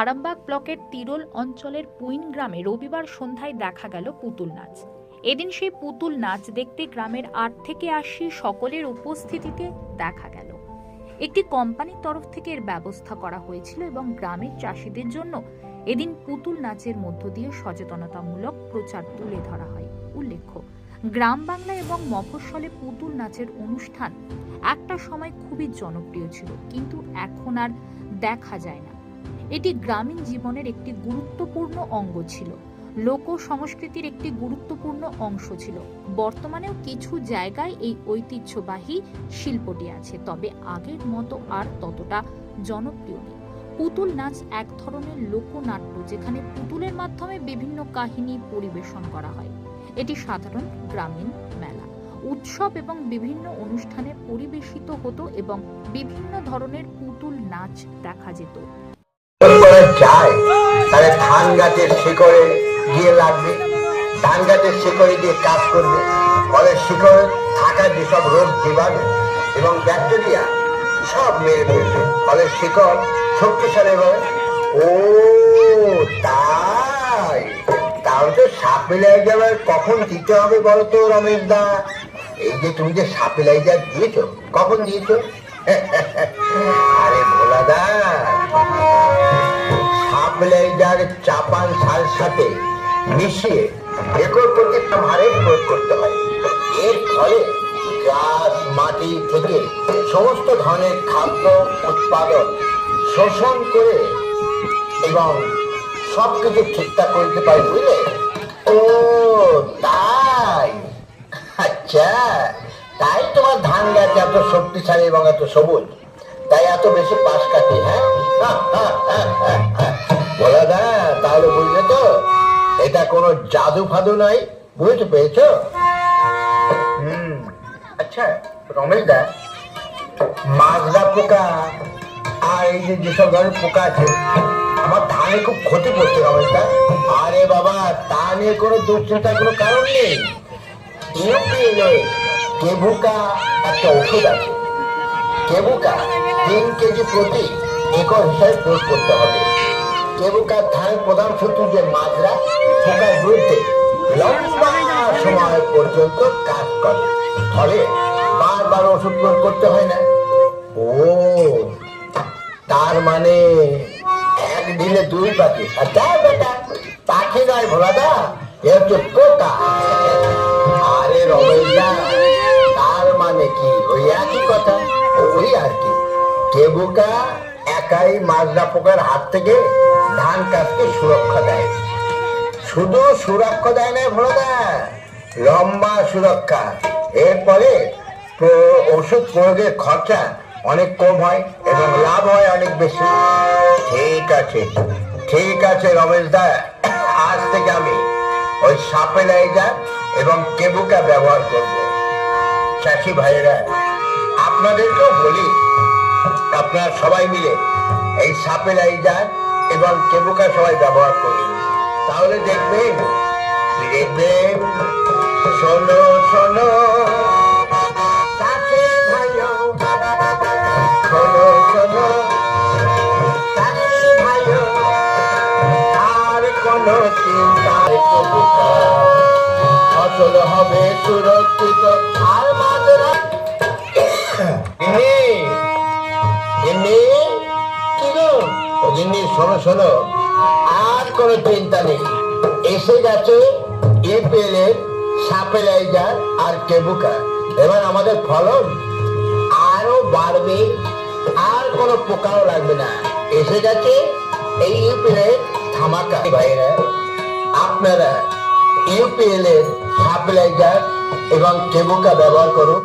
আরামবাগ ব্লকের তিরোল অঞ্চলের পুইন গ্রামে রবিবার সন্ধ্যায় দেখা গেল পুতুল নাচ। এদিন সেই পুতুল নাচ দেখতে গ্রামের আট থেকে আশি সকলের উপস্থিতিতে দেখা গেল। একটি কোম্পানির তরফ থেকে এর ব্যবস্থা করা হয়েছিল এবং গ্রামের চাষিদের জন্য এদিন পুতুল নাচের মধ্য দিয়ে সচেতনতামূলক প্রচার তুলে ধরা হয়। উল্লেখ্য, গ্রাম বাংলা এবং মফস্বলে পুতুল নাচের অনুষ্ঠান একটা সময় খুবই জনপ্রিয় ছিল, কিন্তু এখন আর দেখা যায় না। এটি গ্রামীণ জীবনের একটি গুরুত্বপূর্ণ অঙ্গ ছিল। লোক সংস্কৃতির একটি গুরুত্বপূর্ণ অংশ ছিল। বর্তমানেও কিছু জায়গায় এই ঐতিহ্যবাহী শিল্পটি আছে, তবে আগের মতো আর ততটা জনপ্রিয় নেই। পুতুল নাচ এক ধরনের লোকনাট্য, যেখানে পুতুলের মাধ্যমে বিভিন্ন কাহিনী পরিবেশন করা হয়। এটি সাধারণ গ্রামীণ মেলা। উৎসব এবং বিভিন্ন অনুষ্ঠানে পরিবেশিত হতো এবং বিভিন্ন ধরনের পুতুল নাচ দেখা যেত। যায়। তাহলে ধান গাছের শিকড়ে গিয়ে লাগবে। ধান গাছের শিকড়ে গিয়ে কাজ করবে। ফলে থাকা যেসব রোগ জীবাণু এবং ব্যাকটেরিয়া সব মেরে ফেলবে। ফলে শিকড় শক্তিশালী হবে। ও, তাই। তাহলে তো সাপেলাইজার কখন দিতে হবে বলতো রমেশ দা এই যে তুমি যে সাপেলাইজার দিয়েছ, কখন দিয়েছ? আরে ভোলা দা সাবলাইজার চাপান সার সাথে মিশিয়ে একর প্রতি হারে প্রয়োগ করতে হয়। এর ফলে গাছ মাটি থেকে সমস্ত ধরনের খাদ্য উৎপাদন, শোষণ করে এবং সবকিছু ঠিকঠাক করতে পারে বুঝলে? ও, তাই? আচ্ছা তাই তোমার ধান গাছ এত শক্তিশালী এবং এত সবুজ। তাই এত বেশি পাশ কাটে হ্যাঁ? বলা দা তাহলে বুঝলে তো, এটা কোনো জাদু ফাদু নয় বুঝতে পেরেছ? হুম আচ্ছা রমেশ দা মাজরা পোকা, আর এই যে যেসব ধরনের পোকা আছে, আমার ধানে খুব ক্ষতি করছে, রমেশ দা। আরে বাবা, তা নিয়ে কোনো দুশ্চিন্তার কোনো কারণ নেই। ইউপিএলে কেবুকা একটা ওষুধ আছে। কেবুকা তিন কেজি প্রতি একর হিসাবে প্রয়োগ করতে হবে। কেবুকা ধানের প্রধান শত্রু যে মাজরা পোকার বিরুদ্ধে লম্বা সময় পর্যন্ত কাজ করে। ফলে বারবার ওষুধ প্রয়োগ করতে হয় না। ও, তার মানে এক দিনে দুই পাখি। আচ্ছা বেটা, পাখি নয় ভোলাদা, এ হচ্ছে পোকা। আরে রমেশদা কেবুকা একাই মাজরা পোকার হাত থেকে ধান গাছকে সুরক্ষা দেয়। শুধু সুরক্ষা দেয় না ভোলাদা, লম্বা সুরক্ষা। এরপরে ওষুধ প্রয়োগের খরচা অনেক কম হয় এবং লাভ হয় অনেক বেশি। ঠিক আছে ঠিক আছে রমেশ দা, আজ থেকে আমি ওই সাপেলাইজার এবং কেবুকা ব্যবহার করব। চাষি ভাইয়েরা, আপনাদেরকেও বলি সবাই মিলে এই সাপেলাইজার এবং কেবুকা সবাই ব্যবহার করি তাহলে দেখবেন দেখবেন, শোনো শোনো। চাষি ভাইও, শোনো শোনো। চাষি ভাইও, আর কোনো চিন্তার কবিতা ফসল হবে সুরক্ষিত, আর গিন্নি, শোনো শোনো। আর কোনো চিন্তা নেই। এসে গেছে এপিএল এর সাপেলাইজার আর কেবুকা। এবার আমাদের ফলন আরও বাড়বে, আর কোনো পোকাও লাগবে না। এসে গেছে এই ইউপিএল এর ধামাকা। ভাইরা, আপনারা ইউপিএল এর সাপ্লাইজার এবং কেবুকা ব্যবহার করুন।